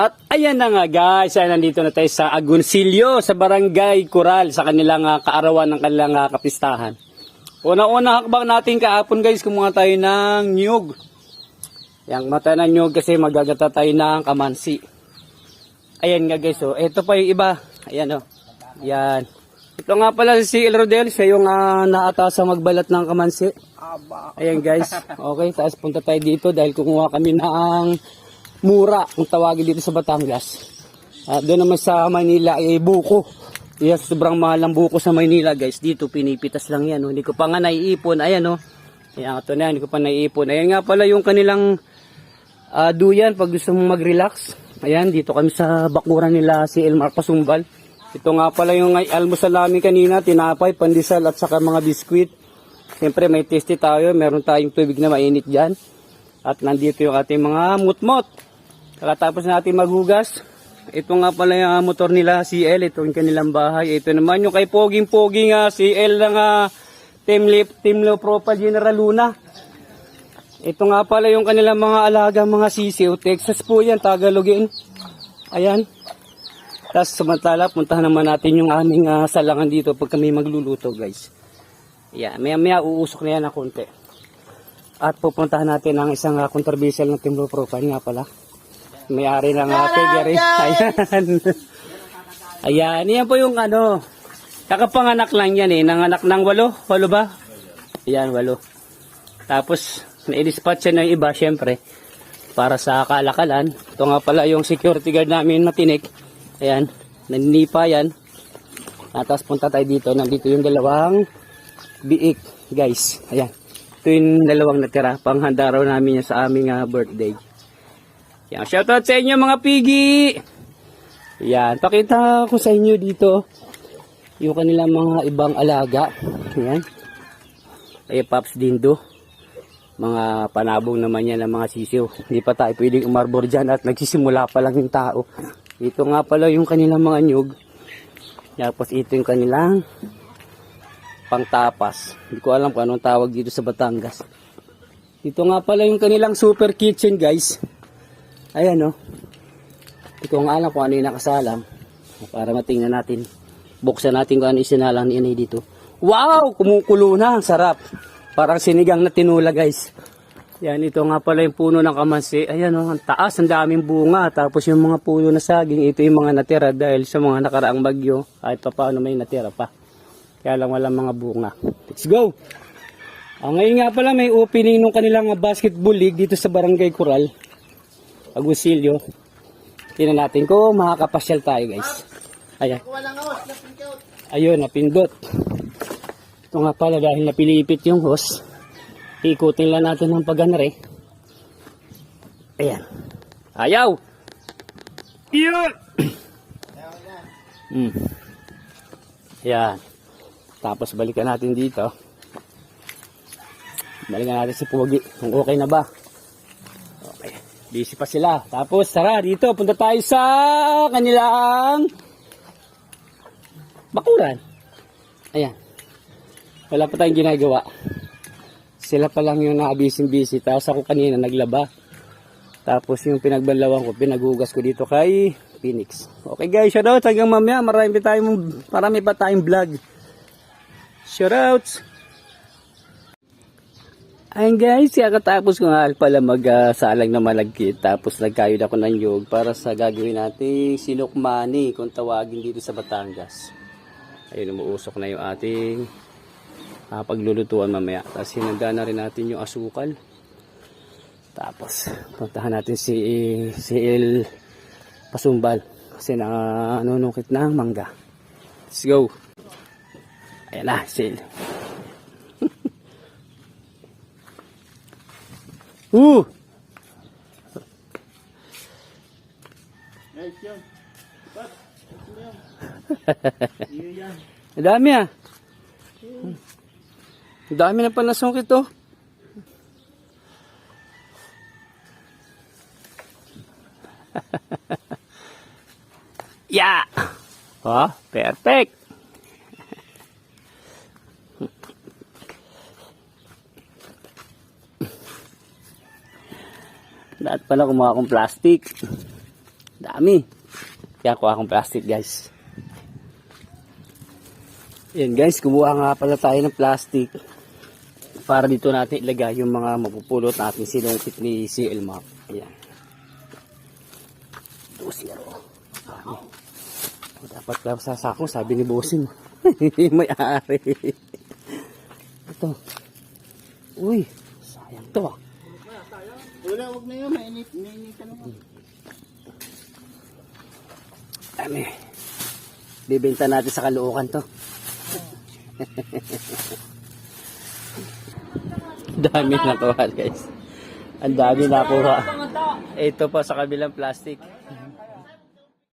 At ayan na nga guys, ay nandito na tayo sa Agoncillo, sa Barangay Coral, sa kanilang ah, kaarawan ng kanilang ah, kapistahan. Una-una hakbang natin kahapon guys, kumuha tayo ng nyug. Yang mata ng nyug kasi magagata tayo ng kamansi. Ayan nga guys, oh. ito pa yung iba. Ayan oh. Yan. Ito nga pala si El Rodel, siya yung uh, naatasa magbalat ng kamansi. Ayan guys. Okay, tapos punta tayo dito dahil kumuha kami ng mura, kung tawagin dito sa Batangas. At doon naman sa Manila, eh, buko. Yes, sobrang mahal ang buko sa Manila guys. Dito pinipitas lang yan. Oh. Hindi ko pa nga naiipon. Ayan oh. Ayan, ito na, hindi ko pa naiipon. Ayan nga pala yung kanilang ah, duyan pag gusto mong mag-relax. Ayan, dito kami sa bakuran nila si Elmar Pasumbal. Ito nga pala yung ay- almusal namin kanina, tinapay, pandesal at saka mga biskwit. Siyempre may tasty tayo, meron tayong tubig na mainit dyan. At nandito yung ating mga mutmot. Kakatapos natin maghugas. Ito nga pala yung motor nila, CL. Ito yung kanilang bahay. Ito naman yung kay Poging-Pogi nga, CL ng uh, Team, Lip, Team Low Profile General Luna. Ito nga pala yung kanilang mga alaga, mga sisiw. Texas po yan, Tagalogin. Ayan. Tapos samantala, puntahan naman natin yung aming ah, salangan dito pag kami magluluto guys. Ayan, maya maya uusok na yan na konti. At pupuntahan natin ang isang uh, controversial na Team Low Profile nga pala. May-ari ng uh, piggery. Ayan. Ayan, yan po yung ano. Kakapanganak lang yan eh. Nanganak ng walo. Walo ba? Ayan, walo. Tapos, na-dispatch siya ng iba, syempre. Para sa kalakalan. Ito nga pala yung security guard namin matinik. Ayan, naninipa yan. At tapos punta tayo dito. Nandito yung dalawang biik, guys. Ayan. Ito yung dalawang natira. Panghanda raw namin yan sa aming ah, birthday. Yan, shoutout sa inyo mga pigi! Yan, pakita ko sa inyo dito yung kanilang mga ibang alaga. Yan. Ay, Paps Dindo. Mga panabong naman yan ng mga sisiw. Hindi pa tayo pwedeng umarbor dyan at nagsisimula pa lang yung tao. Ito nga pala yung kanilang mga nyug. Tapos ito yung kanilang pangtapas. Hindi ko alam kung anong tawag dito sa Batangas. Ito nga pala yung kanilang super kitchen guys. Ayan oh. Hindi ko alam kung ano yung nakasalang. Para matingnan natin. Buksan natin kung ano yung sinalang ni Inay dito. Wow! Kumukulo na. Ang sarap. Parang sinigang na tinula guys. Yan, ito nga pala yung puno ng kamansi. Ayan oh, ang taas, ang daming bunga. Tapos yung mga puno na saging, ito yung mga natira dahil sa mga nakaraang bagyo. Kahit pa paano may natira pa. Kaya lang walang mga bunga. Let's go! Ah, ngayon nga pala may opening ng kanilang basketball league dito sa Barangay Coral. Agusilio. Tingnan natin kung makakapasyal tayo guys. Ayan. Ayun, napindot. Ito nga pala dahil napilipit yung host. Ikutin lang natin ng paganre. Ayan. Ayaw! Yun! hmm. Ayan. Tapos balikan natin dito. Balikan natin si Pogi. Kung okay na ba? Busy pa sila. Tapos tara dito. Punta tayo sa kanilang bakuran. Ayan. Wala pa tayong ginagawa. Sila pa lang yung nakabising-busy. Tapos ako kanina naglaba. Tapos yung pinagbanlawan ko, pinaghugas ko dito kay Phoenix. Okay guys, shoutout. Hanggang mamaya, marami pa tayong, marami pa tayong vlog. Shoutouts! Ayun guys, kakatapos ko nga pala magsalang na malagkit. Tapos nagkayod ako ng yog para sa gagawin nating sinukmani kung tawagin dito sa Batangas. Ayun, umuusok na yung ating ah, paglulutuan mamaya. Tapos hinagda na rin natin yung asukal. Tapos puntahan natin si si El Pasumbal kasi nanunukit ng mangga. Let's go. Ayan na, si El. Uh! Ang dami ah. Ang dami na pala sungkit oh. yeah! Oh, perfect! Lahat pala kumuha akong plastic. Dami. Kaya kuha akong plastic guys. Yan guys, kumuha nga pala tayo ng plastic para dito natin ilagay yung mga mapupulot natin sinungkit ni CL Map. Ayan. Ito zero. Dami. Dapat lang sa sako, sabi ni Bosin. May ari. Ito. Uy, sayang to ah. Wala, wag na yun. Mainit, mainit ano ba? Dami. Bibenta natin sa kaluukan to. dami nakuha guys. Ang dami nakuha. Ito pa sa kabilang plastic.